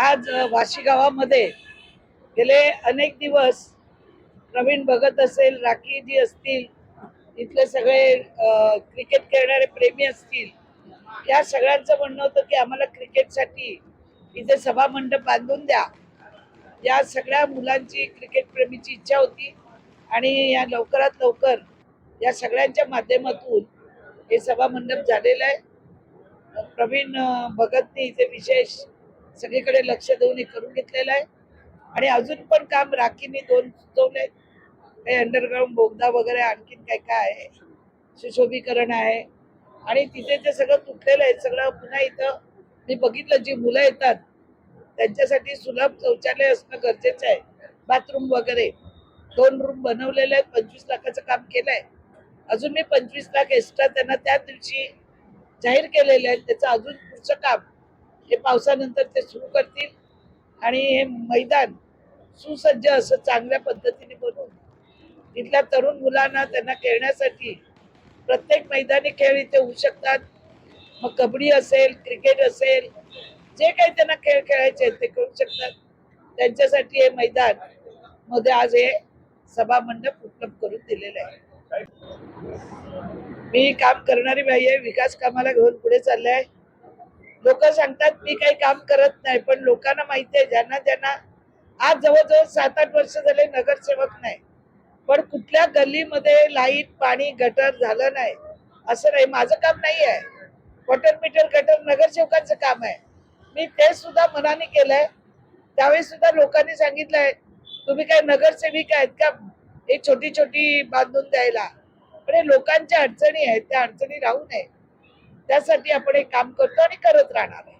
आज वाशी गावामध्ये गेले अनेक दिवस प्रवीण भगत असेल राखीजी असतील इथले सगळे क्रिकेट खेळणारे प्रेमी असतील या सगळ्यांचं म्हणणं होतं की आम्हाला क्रिकेटसाठी इथे सभामंडप बांधून द्या. या सगळ्या मुलांची क्रिकेट प्रेमीची इच्छा होती आणि या लवकरात लवकर या सगळ्यांच्या माध्यमातून हे सभामंडप झालेलं आहे. प्रवीण भगतनी इथे विशेष सगळीकडे लक्ष देऊन हे करून घेतलेलं आहे. आणि अजून पण काम राखीने दोन सुचवले. काही अंडरग्राऊंड बोगदा वगैरे आणखीन काय काय आहे. सुशोभीकरण आहे. आणि तिथे ते सगळं तुटलेलं आहे सगळं पुन्हा इथं मी बघितलं जी मुलं येतात त्यांच्यासाठी सुलभ शौचालय असणं गरजेचं आहे. बाथरूम वगैरे. दोन रूम बनवलेले आहेत पंचवीस लाखाचं काम केलंय. अजून मी पंचवीस लाख एक्स्ट्रा त्यांना त्या दिवशी जाहीर केलेले आहेत. त्याचं अजून पुढचं काम हे पावसानंतर ते सुरू करतील आणि हे मैदान सुसज्ज असं चांगल्या पद्धतीने बनवून तिथल्या तरुण मुलांना त्यांना खेळण्यासाठी प्रत्येक मैदानी खेळ इथे होऊ शकतात. मग कबड्डी असेल क्रिकेट असेल जे काही त्यांना खेळ खेळायचे आहेत ते खेळू शकतात. त्यांच्यासाठी हे मैदानमध्ये आज हे सभा मंडप उपलब्ध करून दिलेलं आहे. मी काम करणारी बाई आहे विकास कामाला घेऊन पुढे चालले आहे लोक सांगतात मी काही काम करत नाही पण लोकांना माहिती आहे ज्यांना ज्यांना आज जवळजवळ सात आठ वर्ष झाले नगरसेवक नाही पण कुठल्या गल्लीमध्ये लाइट पाणी गटर झालं नाही असं नाही माझं काम नाही आहे. वॉटर मीटर गटर नगरसेवकांचं काम आहे. मी ते सुद्धा मनाने केलंय. त्यावेळी सुद्धा लोकांनी सांगितलंय तुम्ही काय नगरसेविका आहेत का? हे छोटी छोटी बांधून द्यायला. पण हे लोकांच्या अडचणी आहेत त्या अडचणी राहू नये. त्यासाठी आपण हे काम करतो आणि करत राहणार आहे.